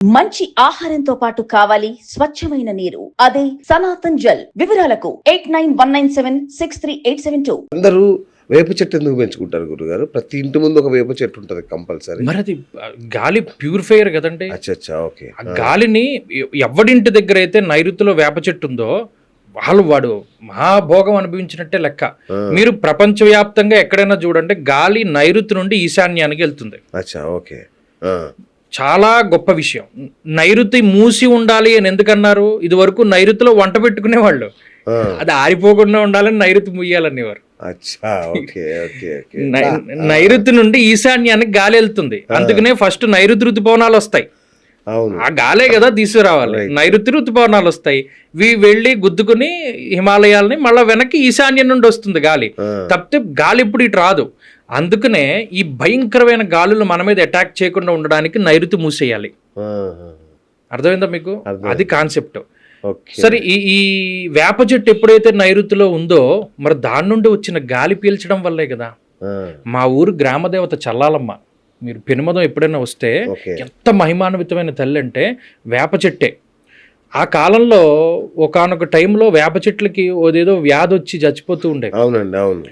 మంచి ఆహారంతో పాటు కావాలి స్వచ్ఛమైన నీరు. అదే సనాతన్ జల్. వివరాలకు eight nine one nine seven six three eight seven two. అందరూ వేప చెట్టు ఎందుకు పెంచుకుంటారు గురుగారు? ప్రతి ఇంటి ముందు ఒక వేప చెట్టు ఉంటుంది కంపల్సరీ. మరి అది గాలి ప్యూరిఫైయర్ కదండి. అచ్చా అచ్చా ఓకే. ఆ గాలిని ఎవడింటి దగ్గర అయితే నైరుతిలో వేప చెట్టు ఉందో వాళ్ళు వాడు మహాభోగం అనుభవించినట్టే లెక్క. మీరు ప్రపంచవ్యాప్తంగా ఎక్కడైనా చూడండి గాలి నైరుతి నుండి ఈశాన్యానికి వెళ్తుంది. అచ్చా ఓకే. ఆ, చాలా గొప్ప విషయం. నైరుతి మూసి ఉండాలి అని ఎందుకన్నారు? ఇది వరకు నైరుతిలో వంట పెట్టుకునేవాళ్ళు. ఆ, అది ఆరిపోకుండా ఉండాలని నైరుతి ముయ్యాలనేవారు. నైరుతి నుండి ఈశాన్యానికి గాలి వెళ్తుంది. అందుకనే ఫస్ట్ నైరుతి ఋతుపవనాలు వస్తాయి. ఆ గాలే కదా తీసుకురావాలి. నైరుతి ఋతుపవనాలు వస్తాయి. ఇవి వెళ్ళి గుద్దుకుని హిమాలయాల్ని మళ్ళీ వెనక్కి ఈశాన్యం నుండి వస్తుంది గాలి. తప్పితే గాలి ఇప్పుడు ఇటు రాదు. అందుకనే ఈ భయంకరమైన గాలులు మన మీద అటాక్ చేయకుండా ఉండడానికి నైరుతి మూసేయాలి. అర్థమైందా మీకు? అది కాన్సెప్ట్ సరే ఈ ఈ వేప చెట్టు ఎప్పుడైతే నైరుతిలో ఉందో మరి దాని నుండి వచ్చిన గాలి పీల్చడం వల్లే కదా. మా ఊరు గ్రామదేవత చల్లాలమ్మ. మీరు పెనుమదం ఎప్పుడైనా వస్తే ఎంత మహిమాన్వితమైన తల్లి అంటే వేప చెట్టే. ఆ కాలంలో ఒకానొక టైంలో వేప చెట్లకి ఓదేదో వ్యాధి వచ్చి చచ్చిపోతూ ఉండే అవునండి అవును.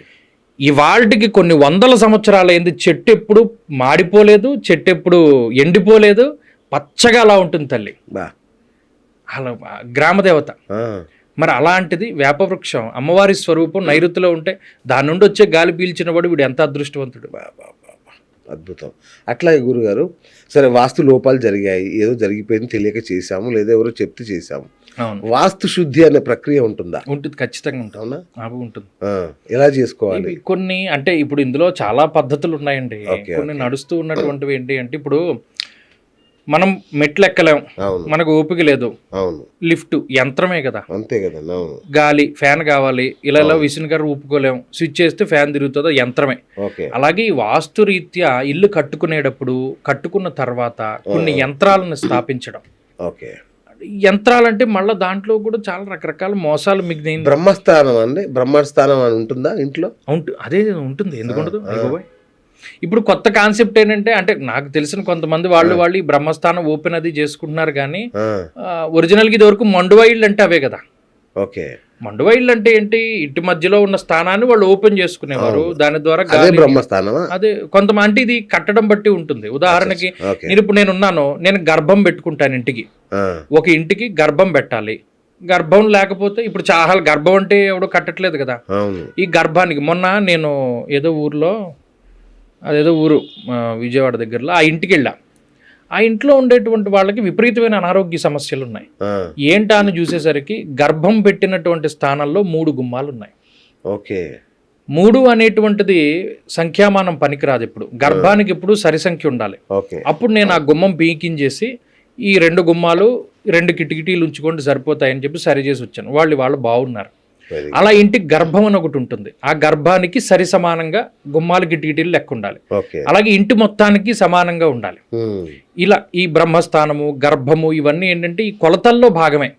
ఇవాళకి కొన్ని వందల సంవత్సరాలైంది చెట్టు ఎప్పుడు మాడిపోలేదు చెట్టు ఎప్పుడు ఎండిపోలేదు. పచ్చగా అలా ఉంటుంది తల్లి. బా. అలా గ్రామదేవత మరి అలాంటిది వేప వృక్షం అమ్మవారి స్వరూపం నైరుతిలో ఉంటే దాని నుండి వచ్చే గాలి పీల్చిన వాడు వీడు ఎంత అదృష్టవంతుడు. అద్భుతం. అట్లాగే గురుగారు సరే వాస్తు లోపాలు జరిగాయి ఏదో జరిగిపోయింది తెలియక చేశాము లేదా ఎవరో చెప్తే చేశాము. వాస్తు శుద్ధి అనే ప్రక్రియ ఉంటుందా? ఉంటుంది ఖచ్చితంగా ఉంటుంది. ఉంటుంది. ఎలా చేసుకోవాలి? కొన్ని అంటే ఇప్పుడు ఇందులో చాలా పద్ధతులు ఉన్నాయండి. కొన్ని నడుస్తూ ఉన్నటువంటివి ఏంటి అంటే ఇప్పుడు మనం మెట్లు ఎక్కలేం మనకు ఓపిక లేదు. అవును. లిఫ్ట్ యంత్రమే కదా. అంతే అవును. గాలి ఫ్యాన్ కావాలి. ఇలా ఇలా విసిన గారు ఊపుకోలేం. స్విచ్ చేస్తే ఫ్యాన్ తిరుగుతుందో యంత్రమే. ఓకే. అలాగే ఈ వాస్తు రీత్యా ఇల్లు కట్టుకునేటప్పుడు కట్టుకున్న తర్వాత కొన్ని యంత్రాలను స్థాపించడం. ఓకే. యంత్రాలంటే మళ్ళీ దాంట్లో కూడా చాలా రకరకాల మోసాలు మిగిలిన బ్రహ్మస్థానం అండి. బ్రహ్మస్థానం అని ఉంటుందా ఇంట్లో? అదే ఉంటుంది. ఎందుకుండదు అయ్యబాబోయ్. ఇప్పుడు కొత్త కాన్సెప్ట్ ఏంటంటే అంటే నాకు తెలిసిన కొంతమంది వాళ్ళు వాళ్ళు ఈ బ్రహ్మస్థానం ఓపెన్ అది చేసుకుంటున్నారు కానీ ఆ, ఒరిజినల్గా ఇది వరకు మండువాయిళ్ళు అంటే అవే కదా. ఓకే. మండువాయిళ్ళు అంటే ఏంటి? ఇంటి మధ్యలో ఉన్న స్థానాన్ని వాళ్ళు ఓపెన్ చేసుకునేవారు. దాని ద్వారా అదే కొంతమంది అంటే ఇది కట్టడం బట్టి ఉంటుంది. ఉదాహరణకి నేను ఇప్పుడు నేను ఉన్నాను నేను గర్భం పెట్టుకుంటాను ఇంటికి. ఒక ఇంటికి గర్భం పెట్టాలి. గర్భం లేకపోతే ఇప్పుడు చాలా గర్భం అంటే ఎవడో కట్టట్లేదు కదా. ఈ గర్భానికి మొన్న నేను ఏదో ఊర్లో అదేదో ఊరు విజయవాడ దగ్గరలో ఆ ఇంటికి వెళ్ళా ఆ ఇంట్లో ఉండేటువంటి వాళ్ళకి విపరీతమైన అనారోగ్య సమస్యలు ఉన్నాయి ఏంటా అని చూసేసరికి గర్భం పెట్టినటువంటి స్థానంలో మూడు గుమ్మాలు ఉన్నాయి ఓకే. మూడు అనేటువంటిది సంఖ్యామానం పనికిరాదు ఇప్పుడు గర్భానికి ఎప్పుడు సరి సంఖ్య ఉండాలి అప్పుడు నేను ఆ గుమ్మం పీకించేసి ఈ రెండు గుమ్మాలు రెండు కిటికిటీలు ఉంచుకోండి సరిపోతాయని చెప్పి సరి చేసి వచ్చాను. వాళ్ళు వాళ్ళు బాగున్నారు. అలా ఇంటికి గర్భం అని ఒకటి ఉంటుంది. ఆ గర్భానికి సరి సమానంగా గుమ్మాలు గిటిగిటీలు లెక్క ఉండాలి. అలాగే ఇంటి మొత్తానికి సమానంగా ఉండాలి. ఇలా ఈ బ్రహ్మస్థానము గర్భము ఇవన్నీ ఏంటంటే ఈ కొలతల్లో భాగమే.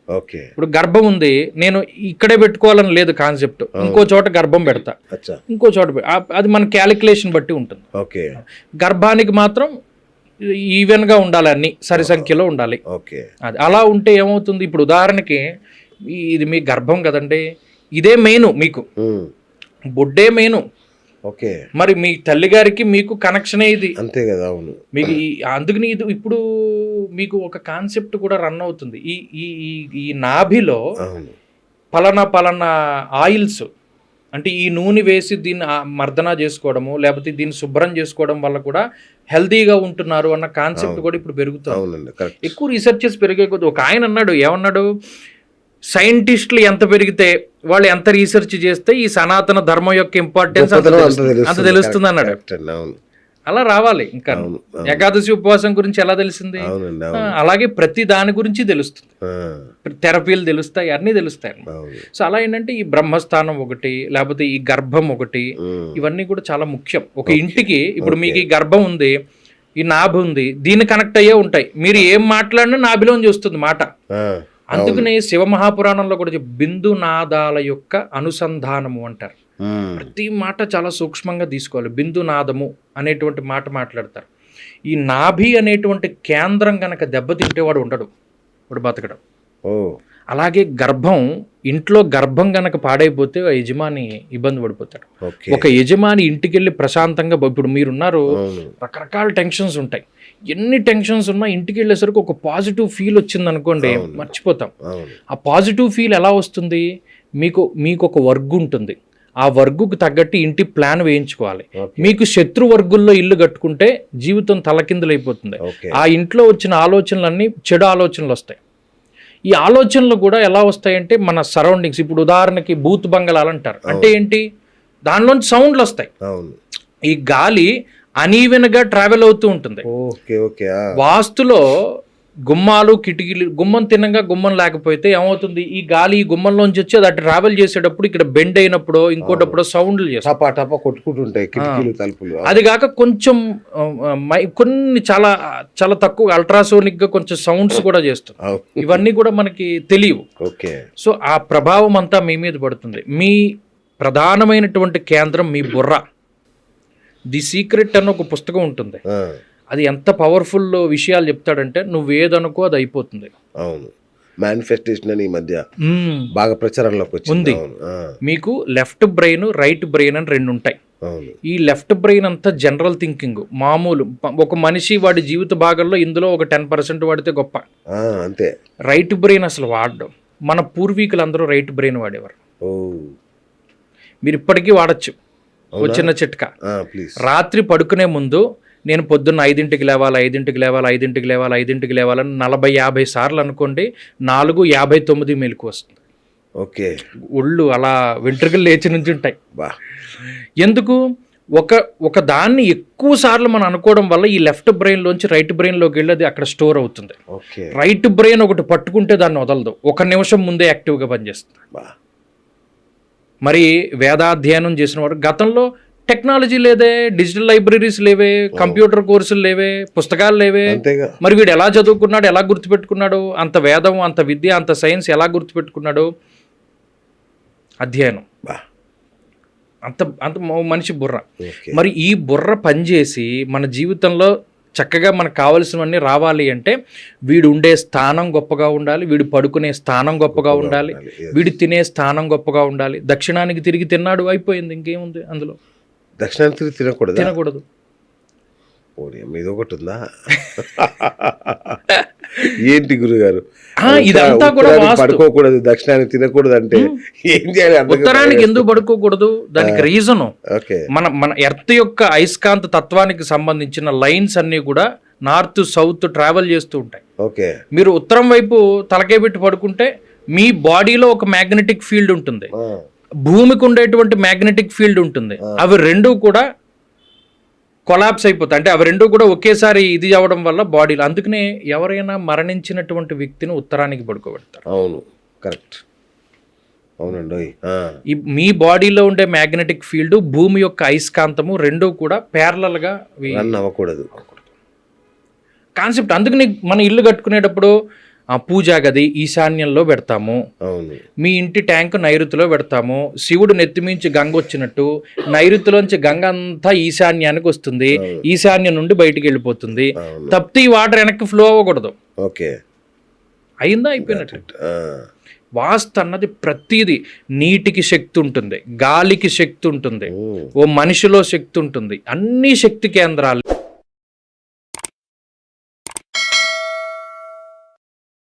ఇప్పుడు గర్భం ఉంది నేను ఇక్కడే పెట్టుకోవాలని లేదు కాన్సెప్ట్. ఇంకో చోట గర్భం పెడతా. ఇంకో చోట అది మన క్యాలిక్యులేషన్ బట్టి ఉంటుంది. ఓకే. గర్భానికి మాత్రం ఈవెన్గా ఉండాలి అన్ని సరి సంఖ్యలో ఉండాలి. ఓకే. అది అలా ఉంటే ఏమవుతుంది? ఇప్పుడు ఉదాహరణకి ఇది మీ గర్భం కదండి. ఇదే మెయిన్ మీకు. బొడ్డే మెయిన్ ఓకే. మరి మీ తల్లిగారికి మీకు కనెక్షనే ఇది? అంతే కదా అవును. మీకు అందుకని ఇది ఇప్పుడు మీకు ఒక కాన్సెప్ట్ కూడా రన్ అవుతుంది. ఈ ఈ ఈ- నాభిలో పలానా పలానా ఆయిల్స్ అంటే ఈ నూనె వేసి దీన్ని మర్దన చేసుకోవడము లేకపోతే దీన్ని శుభ్రం చేసుకోవడం వల్ల కూడా హెల్తీగా ఉంటున్నారు అన్న కాన్సెప్ట్ కూడా ఇప్పుడు పెరుగుతుంది. ఎక్కువ రీసెర్చెస్ పెరిగే కొద్ది ఒక ఆయన అన్నాడు ఏమన్నాడు? సైంటిస్టులు ఎంత పెరిగితే వాళ్ళు ఎంత రీసెర్చ్ చేస్తే ఈ సనాతన ధర్మం యొక్క ఇంపార్టెన్స్ అంత తెలుస్తుంది. అన్నాడు. అలా రావాలి ఇంకా. ఏకాదశి ఉపవాసం గురించి ఎలా తెలిసింది? అలాగే ప్రతి దాని గురించి తెలుస్తుంది. థెరపీలు తెలుస్తాయి అన్నీ తెలుస్తాయి సో అలా ఏంటంటే ఈ బ్రహ్మస్థానం ఒకటి లేకపోతే ఈ గర్భం ఒకటి ఇవన్నీ కూడా చాలా ముఖ్యం. ఒక ఇంటికి ఇప్పుడు మీకు ఈ గర్భం ఉంది ఈ నాభి ఉంది దీన్ని కనెక్ట్ అయ్యే ఉంటాయి. మీరు ఏం మాట్లాడినా నాభిలోంచి వస్తుంది మాట. అందుకనే శివ మహాపురాణంలో కూడా చెప్పి బిందు నాదాల యొక్క అనుసంధానము అంటారు. ప్రతి మాట చాలా సూక్ష్మంగా తీసుకోవాలి. బిందు నాదము అనేటువంటి మాట మాట్లాడతారు. ఈ నాభి అనేటువంటి కేంద్రం గనక దెబ్బతింటే వాడు ఉండడు. వాడు బతకడం. ఓ. అలాగే గర్భం ఇంట్లో గర్భం గనక పాడైపోతే ఆ యజమాని ఇబ్బంది పడిపోతాడు. ఒక యజమాని ఇంటికి వెళ్ళి ప్రశాంతంగా ఇప్పుడు మీరున్నారు. రకరకాల టెన్షన్స్ ఉంటాయి. ఎన్ని టెన్షన్స్ ఉన్నా ఇంటికి వెళ్ళేసరికి ఒక పాజిటివ్ ఫీల్ వచ్చింది అనుకోండి మర్చిపోతాం. ఆ పాజిటివ్ ఫీల్ ఎలా వస్తుంది? మీకు మీకు ఒక వర్గ్ ఉంటుంది. ఆ వర్గుకు తగ్గట్టు ఇంటి ప్లాన్ వేయించుకోవాలి. మీకు శత్రు వర్గుల్లో ఇల్లు కట్టుకుంటే జీవితం తలకిందులైపోతుంది ఆ ఇంట్లో వచ్చిన ఆలోచనలన్నీ చెడు ఆలోచనలు వస్తాయి. ఈ ఆలోచనలు కూడా ఎలా వస్తాయంటే మన సరౌండింగ్స్ ఇప్పుడు ఉదాహరణకి బూత్ బంగళాలు అంటారు. అంటే ఏంటి? దానిలోంచి సౌండ్లు వస్తాయి. ఈ గాలి అనీవెన్గా ట్రావెల్ అవుతూ ఉంటుంది. ఓకే ఓకే ఆ. వాస్తులో గుమ్మాలు కిటికీలు గుమ్మం తిన్నగా గుమ్మం లేకపోతే ఏమవుతుంది? ఈ గాలి ఈ గుమ్మంలోంచి వచ్చి అది అటు ట్రావెల్ చేసేటప్పుడు ఇక్కడ బెండ్ అయినప్పుడు ఇంకోటప్పుడు సౌండ్లు కొట్టుకుంటుంటాయి కిటికీలు తలుపులు. అది కాక కొంచెం కొన్ని చాలా చాలా తక్కువ అల్ట్రాసోనిక్గా కొంచెం సౌండ్స్ కూడా అవును. ఇవన్నీ కూడా మనకి తెలియవు. ఓకే. సో ఆ ప్రభావం అంతా మీ మీద పడుతుంది. మీ ప్రధానమైనటువంటి కేంద్రం మీ బుర్ర. ది సీక్రెట్ అన్న ఒక పుస్తకం ఉంటుంది. అది ఎంత పవర్ఫుల్ విషయాలు చెప్తాడంటే నువ్వు ఏదనుకో అది అయిపోతుంది. అవును. మేనిఫెస్టేషన్ అని ఈ మధ్య. బాగా ప్రచారంలోకి వచ్చింది. మీకు లెఫ్ట్ బ్రెయిన్ రైట్ బ్రెయిన్ అని రెండు ఉంటాయి. ఈ లెఫ్ట్ బ్రెయిన్ అంతా జనరల్ థింకింగ్ మామూలు. ఒక మనిషి వాడి జీవిత భాగంలో ఇందులో ఒక టెన్ పర్సెంట్ వాడితే గొప్ప. అంతే. రైట్ బ్రెయిన్ అసలు వాడడం. మన పూర్వీకులందరూ రైట్ బ్రెయిన్ వాడేవారు. మీరు ఇప్పటికీ వాడచ్చు. చిన్న చిట్కా. రాత్రి పడుకునే ముందు నేను పొద్దున్న ఐదింటికి లేవాలి ఐదింటికి లేవాలి ఐదింటికి లేవాలి ఐదింటికి లేవాలని నలభై యాభై సార్లు అనుకోండి నాలుగు యాభై తొమ్మిది మెలకు వస్తుంది. ఓకే. ఒళ్ళు అలా వెంట్రుకలు లేచి నుంచి ఉంటాయి బా. ఎందుకు? ఒక ఒక దాన్ని ఎక్కువ సార్లు మనం అనుకోవడం వల్ల ఈ లెఫ్ట్ బ్రెయిన్లోంచి రైట్ బ్రెయిన్లోకి వెళ్ళి అది అక్కడ స్టోర్ అవుతుంది. ఓకే. రైట్ బ్రెయిన్ ఒకటి పట్టుకుంటే దాన్ని వదలదు. ఒక నిమిషం ముందే యాక్టివ్గా పనిచేస్తుంది. బా. మరి వేదాధ్యయనం చేసిన వాడు. గతంలో టెక్నాలజీ లేదే డిజిటల్ లైబ్రరీస్ లేవే కంప్యూటర్ కోర్సులు లేవే పుస్తకాలు లేవే. మరి వీడు ఎలా చదువుకున్నాడు ఎలా గుర్తుపెట్టుకున్నాడు అంత వేదం అంత విద్య అంత సైన్స్ ఎలా గుర్తుపెట్టుకున్నాడు? అధ్యయనం. అంత అంత మనిషి బుర్ర. మరి ఈ బుర్ర పనిచేసి మన జీవితంలో చక్కగా మనకు కావలసినవన్నీ రావాలి అంటే వీడు ఉండే స్థానం గొప్పగా ఉండాలి వీడు పడుకునే స్థానం గొప్పగా ఉండాలి. వీడు తినే స్థానం గొప్పగా ఉండాలి. దక్షిణానికి తిరిగి తిన్నాడు అయిపోయింది ఇంకేముంది అందులో? దక్షిణాంతరి తినకూడదా? తినకూడదు. అమ్మ, ఇది ఒకటి ఉందా? ఏంటి గురుగారు? ఇదంతా కూడా. పడుకోకూడదు దక్షిణానికి తినకూడదు అంటే ఏం చేయాలి. ఉత్తరానికి ఎందుకు పడుకోకూడదు? దానికి రీజను. మన మన ఎర్త్ యొక్క అయస్కాంత తత్వానికి సంబంధించిన లైన్స్ అన్నీ కూడా నార్త్ సౌత్ ట్రావెల్ చేస్తూ ఉంటాయి. ఓకే. మీరు ఉత్తరం వైపు తలకే పెట్టి పడుకుంటే మీ బాడీలో ఒక మ్యాగ్నెటిక్ ఫీల్డ్ ఉంటుంది. భూమికి ఉండేటువంటి మ్యాగ్నెటిక్ ఫీల్డ్ ఉంటుంది. అవి రెండు కూడా కొలాప్స్ అయిపోతాయి అంటే అవి రెండు కూడా ఒకేసారి ఇది అవ్వడం వల్ల బాడీలో అందుకనే ఎవరైనా మరణించినటువంటి వ్యక్తిని ఉత్తరానికి పడుకోబెడతారు. అవును కరెక్ట్. అవునండి మీ బాడీలో ఉండే మ్యాగ్నెటిక్ ఫీల్డ్ భూమి యొక్క అయస్కాంతము రెండు కూడా ప్యారలల్గా రన్ అవ్వకూడదు. కాన్సెప్ట్ అందుకని మన ఇల్లు కట్టుకునేటప్పుడు పూజా గది ఈశాన్యంలో పెడతాము. మీ ఇంటి ట్యాంక్ నైరుతిలో పెడతాము. శివుడు నెత్తిమించి గంగ వచ్చినట్టు నైరుతిలోంచి గంగ అంతా ఈశాన్యానికి వస్తుంది. ఈశాన్యం నుండి బయటికి వెళ్ళిపోతుంది. తప్పితే ఈ వాటర్ వెనక్కి ఫ్లో అవ్వకూడదు. ఓకే. అయిందా? అయిపోయినట్టు. ఆ, వాస్తు అన్నది ప్రతిదీ నీటికి శక్తి ఉంటుంది. గాలికి శక్తి ఉంటుంది. ఓ మనిషిలో శక్తి ఉంటుంది. అన్ని శక్తి కేంద్రాలు